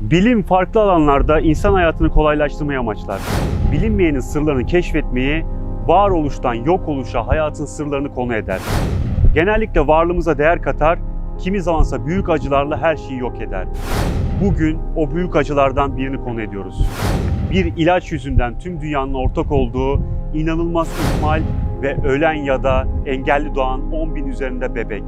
Bilim farklı alanlarda insan hayatını kolaylaştırmayı amaçlar. Bilinmeyenin sırlarını keşfetmeyi, varoluştan yok oluşa hayatın sırlarını konu eder. Genellikle varlığımıza değer katar, kimi zamansa büyük acılarla her şeyi yok eder. Bugün o büyük acılardan birini konu ediyoruz. Bir ilaç yüzünden tüm dünyanın ortak olduğu inanılmaz ihmal ve ölen ya da engelli doğan 10 bin üzerinde bebek.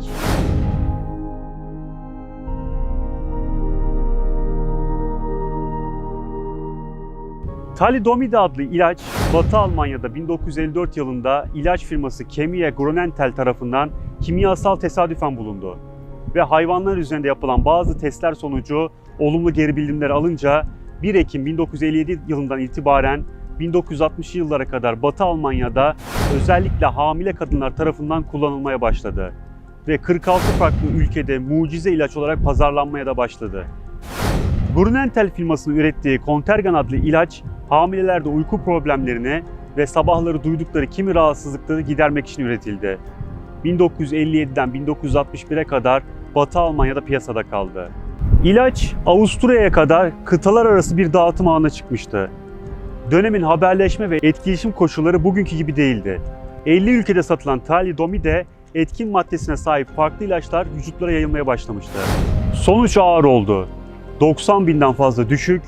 Talidomide adlı ilaç Batı Almanya'da 1954 yılında ilaç firması Chemie Grünenthal tarafından kimyasal tesadüfen bulundu. Ve hayvanlar üzerinde yapılan bazı testler sonucu olumlu geri bildirimler alınca 1 Ekim 1957 yılından itibaren 1960'lı yıllara kadar Batı Almanya'da özellikle hamile kadınlar tarafından kullanılmaya başladı. Ve 46 farklı ülkede mucize ilaç olarak pazarlanmaya da başladı. Grünenthal firmasının ürettiği Contergan adlı ilaç hamilelerde uyku problemlerini ve sabahları duydukları kimi rahatsızlıkları gidermek için üretildi. 1957'den 1961'e kadar Batı Almanya'da piyasada kaldı. İlaç Avusturya'ya kadar kıtalar arası bir dağıtım ağına çıkmıştı. Dönemin haberleşme ve etkileşim koşulları bugünkü gibi değildi. 50 ülkede satılan talidomide etkin maddesine sahip farklı ilaçlar vücutlara yayılmaya başlamıştı. Sonuç ağır oldu. 90 binden fazla düşük,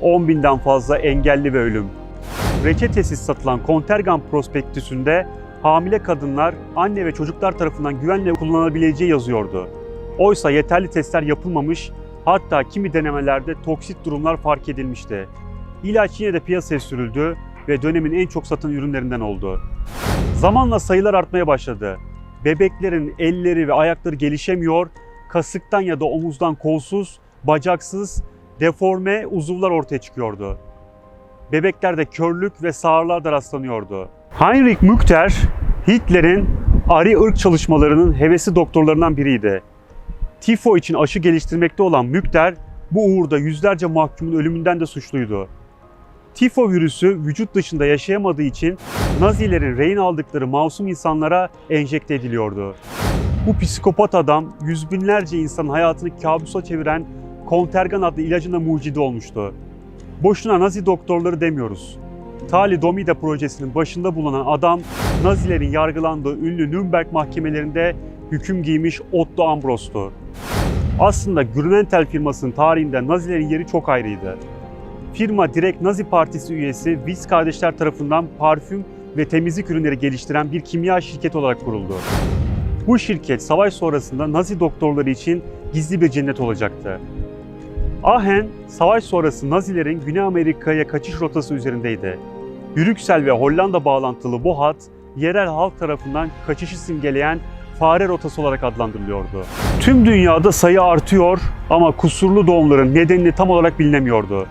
10 binden fazla engelli ve ölüm. Reçetesiz satılan Contergan prospektüsünde hamile kadınlar anne ve çocuklar tarafından güvenle kullanılabileceği yazıyordu. Oysa yeterli testler yapılmamış, hatta kimi denemelerde toksit durumlar fark edilmişti. İlaç yine de piyasaya sürüldü ve dönemin en çok satan ürünlerinden oldu. Zamanla sayılar artmaya başladı. Bebeklerin elleri ve ayakları gelişemiyor, kasıktan ya da omuzdan kolsuz, bacaksız, deforme uzuvlar ortaya çıkıyordu. Bebeklerde körlük ve sağırlığa da rastlanıyordu. Heinrich Mückter, Hitler'in Ari ırk çalışmalarının hevesi doktorlarından biriydi. Tifo için aşı geliştirmekte olan Mückter, bu uğurda yüzlerce mahkumun ölümünden de suçluydu. Tifo virüsü vücut dışında yaşayamadığı için Nazilerin rehin aldıkları masum insanlara enjekte ediliyordu. Bu psikopat adam yüz binlerce insanın hayatını kabusa çeviren Contergan adlı ilacına mucidi olmuştu. Boşuna Nazi doktorları demiyoruz. Talidomide projesinin başında bulunan adam Nazilerin yargılandığı ünlü Nürnberg mahkemelerinde hüküm giymiş Otto Ambros'tu. Aslında Grünenthal firmasının tarihinde Nazilerin yeri çok ayrıydı. Firma direkt Nazi Partisi üyesi Wills kardeşler tarafından parfüm ve temizlik ürünleri geliştiren bir kimya şirketi olarak kuruldu. Bu şirket savaş sonrasında Nazi doktorları için gizli bir cennet olacaktı. Aachen, savaş sonrası Nazilerin Güney Amerika'ya kaçış rotası üzerindeydi. Brüksel ve Hollanda bağlantılı bu hat, yerel halk tarafından kaçışı simgeleyen fare rotası olarak adlandırılıyordu. Tüm dünyada sayı artıyor ama kusurlu doğumların nedenini tam olarak bilinemiyordu.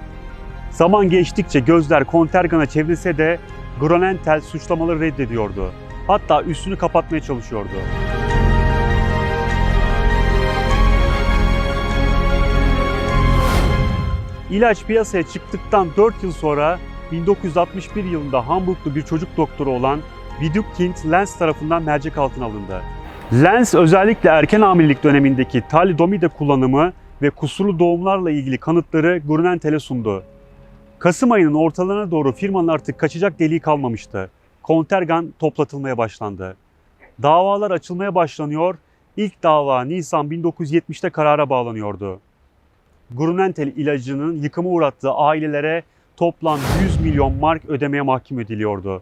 Zaman geçtikçe gözler Kontergan'a çevrilse de Grönenthal suçlamaları reddediyordu. Hatta üstünü kapatmaya çalışıyordu. İlaç piyasaya çıktıktan 4 yıl sonra 1961 yılında Hamburglu bir çocuk doktoru olan Widukind Lenz tarafından mercek altına alındı. Lenz özellikle erken hamilelik dönemindeki talidomide kullanımı ve kusurlu doğumlarla ilgili kanıtları Grünenthal'e sundu. Kasım ayının ortalarına doğru firmanın artık kaçacak deliği kalmamıştı. Kontergan toplatılmaya başlandı. Davalar açılmaya başlanıyor. İlk dava Nisan 1970'te karara bağlanıyordu. Grunenthal ilacının yıkıma uğrattığı ailelere toplam 100 milyon mark ödemeye mahkum ediliyordu.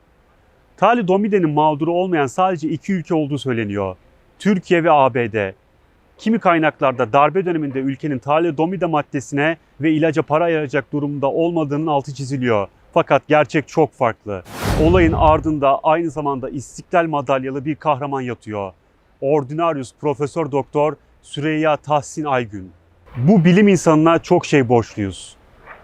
Talidomide'nin mağduru olmayan sadece iki ülke olduğu söyleniyor. Türkiye ve ABD. Kimi kaynaklarda darbe döneminde ülkenin talidomide maddesine ve ilaca para ayıracak durumda olmadığının altı çiziliyor. Fakat gerçek çok farklı. Olayın ardında aynı zamanda İstiklal madalyalı bir kahraman yatıyor. Ordinarius Profesör Doktor Süreyya Tahsin Aygün. Bu bilim insanına çok şey borçluyuz.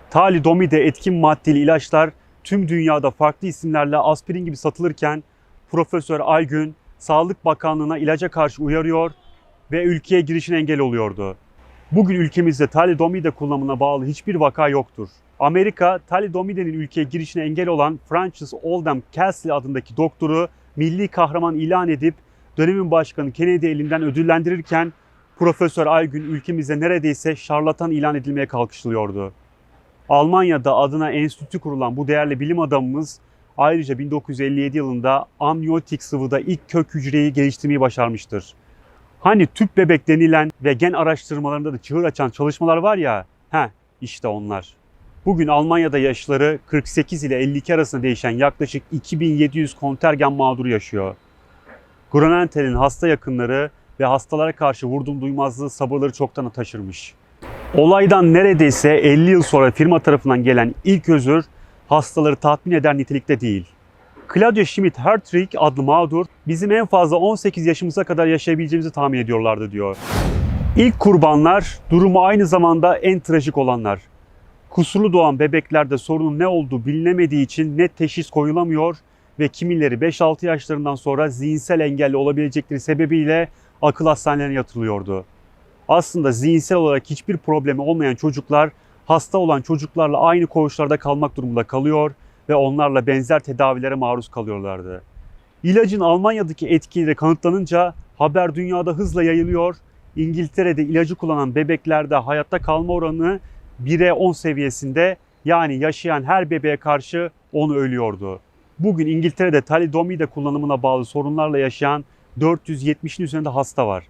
Talidomide etkin maddeli ilaçlar tüm dünyada farklı isimlerle aspirin gibi satılırken Profesör Aygün Sağlık Bakanlığı'na ilaca karşı uyarıyor ve ülkeye girişine engel oluyordu. Bugün ülkemizde talidomide kullanımına bağlı hiçbir vaka yoktur. Amerika, talidomidenin ülkeye girişine engel olan Francis Oldham Castle adındaki doktoru milli kahraman ilan edip dönemin başkanı Kennedy elinden ödüllendirirken Profesör Aygün ülkemizde neredeyse şarlatan ilan edilmeye kalkışılıyordu. Almanya'da adına enstitü kurulan bu değerli bilim adamımız ayrıca 1957 yılında amniyotik sıvıda ilk kök hücreyi geliştirmeyi başarmıştır. Hani tüp bebek denilen ve gen araştırmalarında da çığır açan çalışmalar var ya, heh işte onlar. Bugün Almanya'da yaşları 48 ile 52 arasında değişen yaklaşık 2700 kontergen mağduru yaşıyor. Gronentel'in hasta yakınları ve hastalara karşı vurdum duymazlığı sabırları çoktan taşırmış. Olaydan neredeyse 50 yıl sonra firma tarafından gelen ilk özür hastaları tatmin eder nitelikte değil. Claudia Schmidt Hertwig adlı mağdur bizim en fazla 18 yaşımıza kadar yaşayabileceğimizi tahmin ediyorlardı diyor. İlk kurbanlar durumu aynı zamanda en trajik olanlar. Kusurlu doğan bebeklerde sorunun ne olduğu bilinemediği için net teşhis koyulamıyor ve kimileri 5-6 yaşlarından sonra zihinsel engelli olabilecekleri sebebiyle akıl hastanelerine yatırılıyordu. Aslında zihinsel olarak hiçbir problemi olmayan çocuklar hasta olan çocuklarla aynı koğuşlarda kalmak durumunda kalıyor ve onlarla benzer tedavilere maruz kalıyorlardı. İlacın Almanya'daki etkileri kanıtlanınca haber dünyada hızla yayılıyor. İngiltere'de ilacı kullanan bebeklerde hayatta kalma oranı 1'e 10 seviyesinde yani yaşayan her bebeğe karşı 10 ölüyordu. Bugün İngiltere'de talidomide kullanımına bağlı sorunlarla yaşayan 470'in üzerinde hasta var.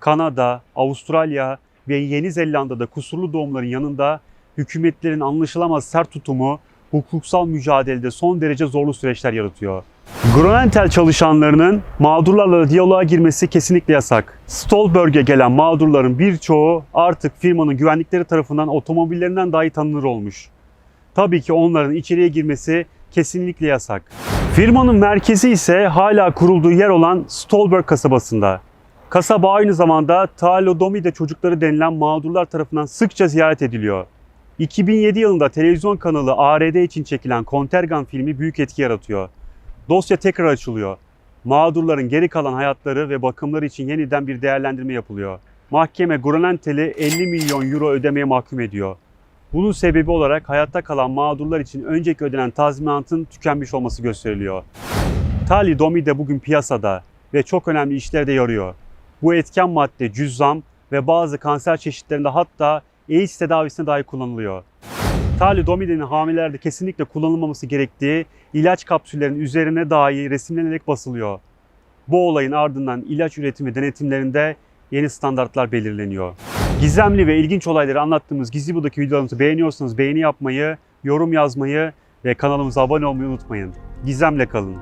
Kanada, Avustralya ve Yeni Zelanda'da kusurlu doğumların yanında hükümetlerin anlaşılamaz sert tutumu hukuksal mücadelede son derece zorlu süreçler yaratıyor. Gronentel çalışanlarının mağdurlarla diyaloğa girmesi kesinlikle yasak. Stolberg'e gelen mağdurların birçoğu artık firmanın güvenlikleri tarafından otomobillerinden dahi tanınır olmuş. Tabii ki onların içeriye girmesi kesinlikle yasak. Firmanın merkezi ise hala kurulduğu yer olan Stolberg kasabasında. Kasaba aynı zamanda talidomide çocukları denilen mağdurlar tarafından sıkça ziyaret ediliyor. 2007 yılında televizyon kanalı ARD için çekilen Kontergan filmi büyük etki yaratıyor. Dosya tekrar açılıyor. Mağdurların geri kalan hayatları ve bakımları için yeniden bir değerlendirme yapılıyor. Mahkeme Gronentel'i 50 milyon euro ödemeye mahkum ediyor. Bunun sebebi olarak hayatta kalan mağdurlar için önceki ödenen tazminatın tükenmiş olması gösteriliyor. Talidomide bugün piyasada ve çok önemli işlerde yarıyor. Bu etken madde cüzzam ve bazı kanser çeşitlerinde hatta AIDS tedavisine dahi kullanılıyor. Talidomide'nin hamilelerde kesinlikle kullanılmaması gerektiği ilaç kapsüllerinin üzerine dahi resimlenerek basılıyor. Bu olayın ardından ilaç üretimi denetimlerinde yeni standartlar belirleniyor. Gizemli ve ilginç olayları anlattığımız Gizli Buda'daki videolarımızı beğeniyorsanız beğeni yapmayı, yorum yazmayı ve kanalımıza abone olmayı unutmayın. Gizemle kalın.